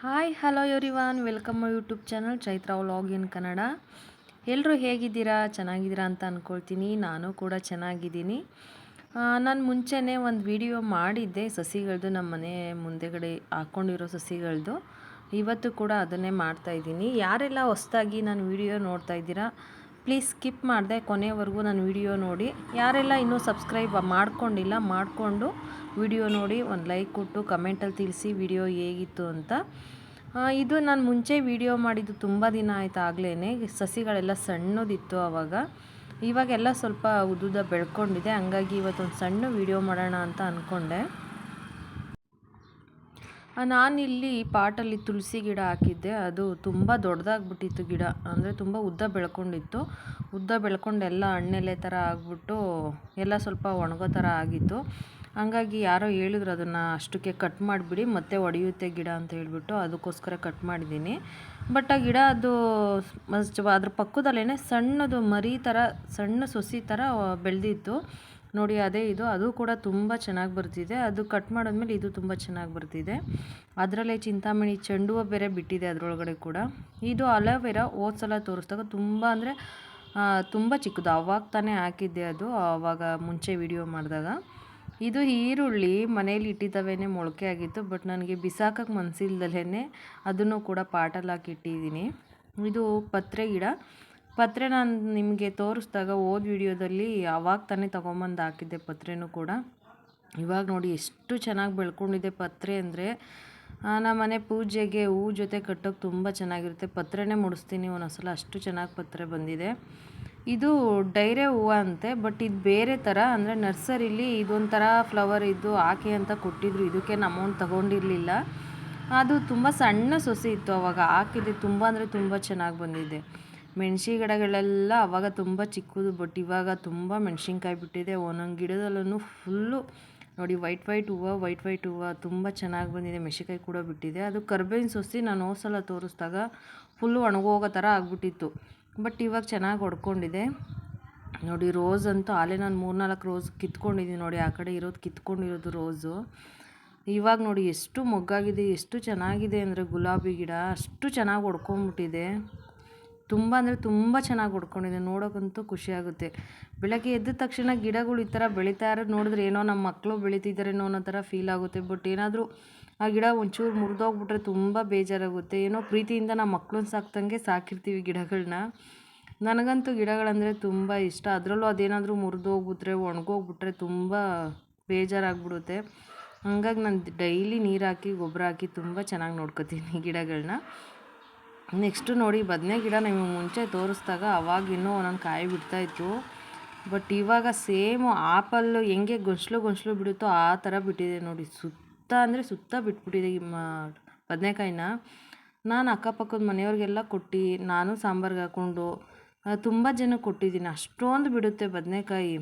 Hi, hello everyone. Welcome my YouTube channel Chaitra vlog in Kannada. ಎಲ್ಲರೂ ಹೇಗಿದ್ದೀರಾ? ಚೆನ್ನಾಗಿದ್ದೀರಾ ಅಂತ ಅಂದ್ಕೊಳ್ತೀನಿ ನಾನು ಕೂಡ ಚೆನ್ನಾಗಿದ್ದೀನಿ. ನಾನು ಮುಂಚೆನೇ ಒಂದು ವಿಡಿಯೋ ಮಾಡಿದ್ದೆ ಸಸಿಗಳದ್ದು ನಮ್ಮ ಮನೆ ಮುಂದೆಗಡೆ ಹಾಕ್ಕೊಂಡಿರೋ ಸಸಿಗಳದ್ದು ಇವತ್ತು ಕೂಡ ಅದನ್ನೇ ಮಾಡ್ತಾಯಿದ್ದೀನಿ ಯಾರೆಲ್ಲ ಹೊಸ್ದಾಗಿ ನಾನು ವಿಡಿಯೋ ನೋಡ್ತಾ ಇದ್ದೀರಾ ಪ್ಲೀಸ್ ಸ್ಕಿಪ್ ಮಾಡಿದೆ ಕೊನೆಯವರೆಗೂ ನಾನು ವಿಡಿಯೋ ನೋಡಿ. ಯಾರೆಲ್ಲ ಇನ್ನೂ ಸಬ್ಸ್ಕ್ರೈಬ್ ಮಾಡ್ಕೊಂಡಿಲ್ಲ, ಮಾಡಿಕೊಂಡು ವಿಡಿಯೋ ನೋಡಿ, ಒಂದು ಲೈಕ್ ಕೊಟ್ಟು ಕಮೆಂಟಲ್ಲಿ ತಿಳಿಸಿ ವಿಡಿಯೋ ಹೇಗಿತ್ತು ಅಂತ. ಇದು ನಾನು ಮುಂಚೆ ವಿಡಿಯೋ ಮಾಡಿದ್ದು ತುಂಬ ದಿನ ಆಯಿತು ಆಗಲೇ ಸಸಿಗಳೆಲ್ಲ ಸಣ್ಣದಿತ್ತು ಆವಾಗ ಇವಾಗೆಲ್ಲ ಸ್ವಲ್ಪ ಉದ್ದುದ ಬೆಳ್ಕೊಂಡಿದೆ. ಹಂಗಾಗಿ ಇವತ್ತೊಂದು ಸಣ್ಣ ವಿಡಿಯೋ ಮಾಡೋಣ ಅಂತ ಅಂದ್ಕೊಂಡೆ ನಾನಿಲ್ಲಿ ಪಾಟಲ್ಲಿ ತುಳಸಿ ಗಿಡ ಹಾಕಿದ್ದೆ. ಅದು ತುಂಬ ದೊಡ್ಡದಾಗ್ಬಿಟ್ಟಿತ್ತು ಗಿಡ. ಅಂದರೆ ತುಂಬ ಉದ್ದ ಬೆಳ್ಕೊಂಡಿತ್ತು. ಉದ್ದ ಬೆಳ್ಕೊಂಡು ಎಲ್ಲ ಹಣ್ಣೆಲೆ ಥರ ಆಗಿಬಿಟ್ಟು ಎಲ್ಲ ಸ್ವಲ್ಪ ಒಣಗೋ ಥರ ಆಗಿತ್ತು. ಹಾಗಾಗಿ ಯಾರೋ ಹೇಳಿದ್ರು ಅದನ್ನು ಅಷ್ಟಕ್ಕೆ ಕಟ್ ಮಾಡಿಬಿಡಿ, ಮತ್ತೆ ಒಡೆಯುತ್ತೆ ಗಿಡ ಅಂತ ಹೇಳಿಬಿಟ್ಟು ಅದಕ್ಕೋಸ್ಕರ ಕಟ್ ಮಾಡಿದ್ದೀನಿ. ಬಟ್ ಆ ಗಿಡ ಅದು ಅದ್ರ ಪಕ್ಕದಲ್ಲೇ ಸಣ್ಣದು ಮರಿ ಥರ, ಸಣ್ಣ ಸೊಸಿ ಥರ ಬೆಳೆದಿತ್ತು. ನೋಡಿ, ಅದೇ ಇದು. ಅದು ಕೂಡ ತುಂಬ ಚೆನ್ನಾಗಿ ಬರ್ತಿದೆ. ಅದು ಕಟ್ ಮಾಡಿದ್ಮೇಲೆ ಇದು ತುಂಬ ಚೆನ್ನಾಗಿ ಬರ್ತಿದೆ. ಅದರಲ್ಲೇ ಚಿಂತಾಮಣಿ ಚೆಂಡು ಹೂವು ಬೇರೆ ಬಿಟ್ಟಿದೆ ಅದರೊಳಗಡೆ ಕೂಡ. ಇದು ಅಲೋವೆರಾ ತೋರಿಸ್ದಾಗ ತೋರಿಸಿದಾಗ ತುಂಬ ಅಂದರೆ ತುಂಬ ಚಿಕ್ಕದು. ಅವಾಗ ತಾನೇ ಹಾಕಿದ್ದೆ ಅದು ಆವಾಗ ಮುಂಚೆ ವಿಡಿಯೋ ಮಾಡಿದಾಗ. ಇದು ಈರುಳ್ಳಿ ಮನೇಲಿ ಇಟ್ಟಿದ್ದಾವೇನೆ ಮೊಳಕೆ ಆಗಿತ್ತು, ಬಟ್ ನನಗೆ ಬಿಸಾಕಕ್ಕೆ ಮನಸ್ಸಿಲ್ದಲೇ ಅದನ್ನು ಕೂಡ ಪಾಟಲ್ಲಿ ಹಾಕಿ ಇಟ್ಟಿದ್ದೀನಿ. ಇದು ಪತ್ರೆ ಗಿಡ ಪತ್ರೆ ನಾನು ನಿಮಗೆ ತೋರಿಸಿದಾಗ ಓದ್ ವಿಡಿಯೋದಲ್ಲಿ ಅವಾಗ ತಾನೇ ತೊಗೊಂಬಂದು ಹಾಕಿದ್ದೆ ಪತ್ರೆನೂ ಕೂಡ. ಇವಾಗ ನೋಡಿ ಎಷ್ಟು ಚೆನ್ನಾಗಿ ಬೆಳ್ಕೊಂಡಿದೆ ಪತ್ರೆ ಅಂದರೆ ನಮ್ಮ ಮನೆ ಪೂಜೆಗೆ ಹೂ ಜೊತೆ ಕಟ್ಟೋಕೆ ತುಂಬ ಚೆನ್ನಾಗಿರುತ್ತೆ. ಪತ್ರೆನೇ ಮುಡಿಸ್ತೀನಿ ಒಂದೊಂದ್ಸಲ ಅಷ್ಟು ಚೆನ್ನಾಗಿ ಪತ್ರೆ ಬಂದಿದೆ. ಇದು ಡೈರೆ ಹೂವು ಅಂತೆ, ಬಟ್ ಇದು ಬೇರೆ ಥರ ಅಂದರೆ ನರ್ಸರಿಲಿ ಇದೊಂಥರ ಫ್ಲವರ್ ಇದ್ದು ಹಾಕಿ ಅಂತ ಕೊಟ್ಟಿದ್ರು. ಇದಕ್ಕೇನು ಅಮೌಂಟ್ ತಗೊಂಡಿರಲಿಲ್ಲ. ಅದು ತುಂಬ ಸಣ್ಣ ಸೊಸೆ ಇತ್ತು ಅವಾಗ. ಹಾಕಿದೆ ತುಂಬ ಅಂದರೆ ತುಂಬ ಚೆನ್ನಾಗಿ ಬಂದಿದೆ. ಮೆಣಸಿ ಗಿಡಗಳೆಲ್ಲ ಅವಾಗ ತುಂಬ ಚಿಕ್ಕದು ಬಟ್ ಇವಾಗ ತುಂಬ ಮೆಣಸಿನ್ಕಾಯಿ ಬಿಟ್ಟಿದೆ. ಒಂದೊಂದು ಗಿಡದಲ್ಲೂ ಫುಲ್ಲು ನೋಡಿ ವೈಟ್ ವೈಟ್ ಹೂವು ವೈಟ್ ವೈಟ್ ಹೂವು ತುಂಬ ಚೆನ್ನಾಗಿ ಬಂದಿದೆ. ಮೆಣಸಿನ್ಕಾಯಿ ಕೂಡ ಬಿಟ್ಟಿದೆ. ಅದು ಕರ್ಬೇವಿನ ಸೊಸಿ ನಾನು ಹೋಸಲ ತೋರಿಸ್ದಾಗ ಫುಲ್ಲು ಒಣಗೋಗೋ ಥರ ಆಗಿಬಿಟ್ಟಿತ್ತು. ಬಟ್ ಇವಾಗ ಚೆನ್ನಾಗಿ ಹೊಡ್ಕೊಂಡಿದೆ ನೋಡಿ ರೋಸ್ ಅಂತೂ ಆಲೇ ನಾನು ಮೂರ್ನಾಲ್ಕು ರೋಸ್ ಕಿತ್ಕೊಂಡಿದ್ದೀನಿ ನೋಡಿ, ಆ ಕಡೆ ಇರೋದು ಕಿತ್ಕೊಂಡಿರೋದು ರೋಸು ಇವಾಗ ನೋಡಿ ಎಷ್ಟು ಮೊಗ್ಗಾಗಿದೆ, ಎಷ್ಟು ಚೆನ್ನಾಗಿದೆ ಅಂದರೆ ಗುಲಾಬಿ ಗಿಡ. ಅಷ್ಟು ಚೆನ್ನಾಗಿ ಹೊಡ್ಕೊಂಬಿಟ್ಟಿದೆ ತುಂಬ ಅಂದರೆ ತುಂಬ ಚೆನ್ನಾಗಿ ಹೊಡ್ಕೊಂಡಿದೆ ನೋಡೋಕ್ಕಂತೂ ಖುಷಿಯಾಗುತ್ತೆ ಬೆಳಗ್ಗೆ ಎದ್ದ ತಕ್ಷಣ ಗಿಡಗಳು ಈ ಥರ ಬೆಳೀತಾ ಇರೋದು ನೋಡಿದ್ರೆ ಏನೋ ನಮ್ಮ ಮಕ್ಕಳು ಬೆಳೀತಿದ್ದಾರೇನೋ ಅನ್ನೋ ಥರ ಫೀಲ್ ಆಗುತ್ತೆ. ಬಟ್ ಏನಾದರೂ ಆ ಗಿಡ ಒಂಚೂರು ಮುರಿದೋಗ್ಬಿಟ್ರೆ ತುಂಬ ಬೇಜಾರಾಗುತ್ತೆ. ಏನೋ ಪ್ರೀತಿಯಿಂದ ನಮ್ಮ ಮಕ್ಳನ್ನ ಸಾಕ್ದಂಗೆ ಸಾಕಿರ್ತೀವಿ ಗಿಡಗಳನ್ನ ನನಗಂತೂ ಗಿಡಗಳಂದರೆ ತುಂಬ ಇಷ್ಟ. ಅದರಲ್ಲೂ ಅದೇನಾದರೂ ಮುರಿದೋಗ್ಬಿಟ್ರೆ, ಒಣಗೋಗ್ಬಿಟ್ರೆ ತುಂಬ ಬೇಜಾರಾಗ್ಬಿಡುತ್ತೆ. ಹಂಗಾಗಿ ನಾನು ಡೈಲಿ ನೀರು ಹಾಕಿ ಗೊಬ್ಬರ ಹಾಕಿ ತುಂಬ ಚೆನ್ನಾಗಿ ನೋಡ್ಕೋತೀನಿ ಗಿಡಗಳನ್ನ ನೆಕ್ಸ್ಟು ನೋಡಿ, ಬದನೆ ಗಿಡ ನಿಮಗೆ ಮುಂಚೆ ತೋರಿಸ್ದಾಗ ಅವಾಗ ಇನ್ನೂ ಒಂದೊಂದು ಕಾಯಿ ಬಿಡ್ತಾಯಿತ್ತು ಬಟ್ ಇವಾಗ ಸೇಮು ಆಪಲ್ಲು ಹೆಂಗೆ ಗೊಂಚಲು ಗೊಂಚಲು ಬಿಡುತ್ತೋ ಆ ಥರ ಬಿಟ್ಟಿದೆ ನೋಡಿ. ಸುತ್ತ ಸುತ್ತ ಅಂದರೆ ಸುತ್ತ ಬಿಟ್ಬಿಟ್ಟಿದೆ ಈ ಮ, ಬದನೆಕಾಯಿನ. ನಾನು ಅಕ್ಕಪಕ್ಕದ ಮನೆಯವ್ರಿಗೆಲ್ಲ ಕೊಟ್ಟು, ನಾನು ಸಾಂಬಾರ್ಗೆ ಹಾಕ್ಕೊಂಡು ತುಂಬ ಜನಕ್ಕೆ ಕೊಟ್ಟಿದ್ದೀನಿ. ಅಷ್ಟೊಂದು ಬಿಡುತ್ತೆ ಬದನೆಕಾಯಿ.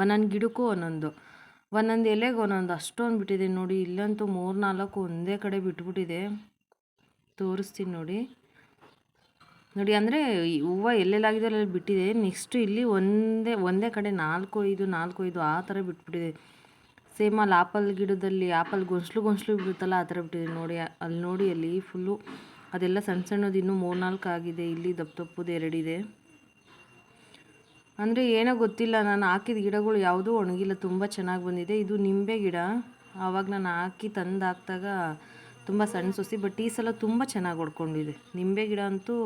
ಒಂದೊಂದು ಗಿಡಕ್ಕೂ ಒಂದೊಂದು ಒಂದೊಂದು ಎಲೆಗೆ ಒಂದೊಂದು ಅಷ್ಟೊಂದು ಬಿಟ್ಟಿದೆ ನೋಡಿ. ಇಲ್ಲಂತೂ ಮೂರು ನಾಲ್ಕು ಒಂದೇ ಕಡೆ ಬಿಟ್ಬಿಟ್ಟಿದೆ. ತೋರಿಸ್ತೀನಿ ನೋಡಿ. ನೋಡಿ ಅಂದರೆ ಹೂವು ಎಲ್ಲೆಲ್ಲಾಗಿದೆ ಅಲ್ಲಿ ಬಿಟ್ಟಿದೆ. ನೆಕ್ಸ್ಟು ಇಲ್ಲಿ ಒಂದೇ ಒಂದೇ ಕಡೆ ನಾಲ್ಕು, ಐದು ನಾಲ್ಕು, ಐದು ಆ ಥರ ಬಿಟ್ಬಿಟ್ಟಿದೆ. ಸೇಮ್ ಅಲ್ಲಿ ಆಪಲ್ ಗಿಡದಲ್ಲಿ ಆಪಲ್ ಗೊಂಚಲು ಗೊಂಚಲು ಬಿಡುತ್ತಲ್ಲ ಆ ಥರ ಬಿಟ್ಟಿದೆ. ನೋಡಿ, ಅಲ್ಲಿ ನೋಡಿ ಅಲ್ಲಿ ಫುಲ್ಲು ಅದೆಲ್ಲ ಸಣ್ಣ ಸಣ್ಣದು ಇನ್ನೂ ಮೂರ್ನಾಲ್ಕು ಆಗಿದೆ. ಇಲ್ಲಿ ದಪ್ಪ ದಪ್ಪದು ಎರಡಿದೆ ಅಂದರೆ ಏನೋ ಗೊತ್ತಿಲ್ಲ, ನಾನು ಹಾಕಿದ ಗಿಡಗಳು ಯಾವುದೂ ಒಣಗಿಲ್ಲ. ತುಂಬ ಚೆನ್ನಾಗಿ ಬಂದಿದೆ. ಇದು ನಿಂಬೆ ಗಿಡ. ಆವಾಗ ನಾನು ಹಾಕಿ ತಂದು ಹಾಕಿದಾಗ ತುಂಬ ಸಣ್ಣ ಸೊಸಿ ಬಟ್ ಈ ಸಲ ತುಂಬ ಚೆನ್ನಾಗಿ ಹೊಡ್ಕೊಂಡಿದೆ. ನಿಂಬೆ ಗಿಡ ಅಂತೂ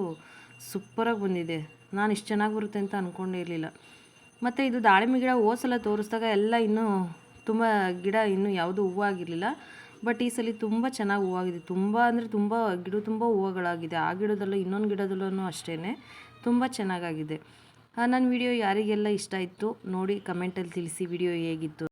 ಸೂಪರಾಗಿ ಬಂದಿದೆ. ನಾನು ಇಷ್ಟು ಚೆನ್ನಾಗಿ ಬರುತ್ತೆ ಅಂತ ಅಂದ್ಕೊಂಡೇ ಇರಲಿಲ್ಲ. ಮತ್ತು ಇದು ದಾಳಿಂಬೆ ಗಿಡ ಹೋದ ತೋರಿಸಿದಾಗ ಎಲ್ಲ ಇನ್ನೂ ತುಂಬ ಗಿಡ ಇನ್ನೂ ಯಾವುದೂ ಹೂವಾಗಿರಲಿಲ್ಲ ಬಟ್ ಈ ಸಲ ತುಂಬ ಚೆನ್ನಾಗಿ ಹೂವಾಗಿದೆ ತುಂಬ ಅಂದರೆ ತುಂಬ ಗಿಡ ತುಂಬ ಹೂವುಗಳಾಗಿದೆ. ಆ ಗಿಡದಲ್ಲೂ ಇನ್ನೊಂದು ಗಿಡದಲ್ಲೂ ಅಷ್ಟೇ ತುಂಬ ಚೆನ್ನಾಗಾಗಿದೆ. ನನ್ನ ವಿಡಿಯೋ ಯಾರಿಗೆಲ್ಲ ಇಷ್ಟ ಇತ್ತು ನೋಡಿ ಕಮೆಂಟಲ್ಲಿ ತಿಳಿಸಿ ವಿಡಿಯೋ ಹೇಗಿತ್ತು.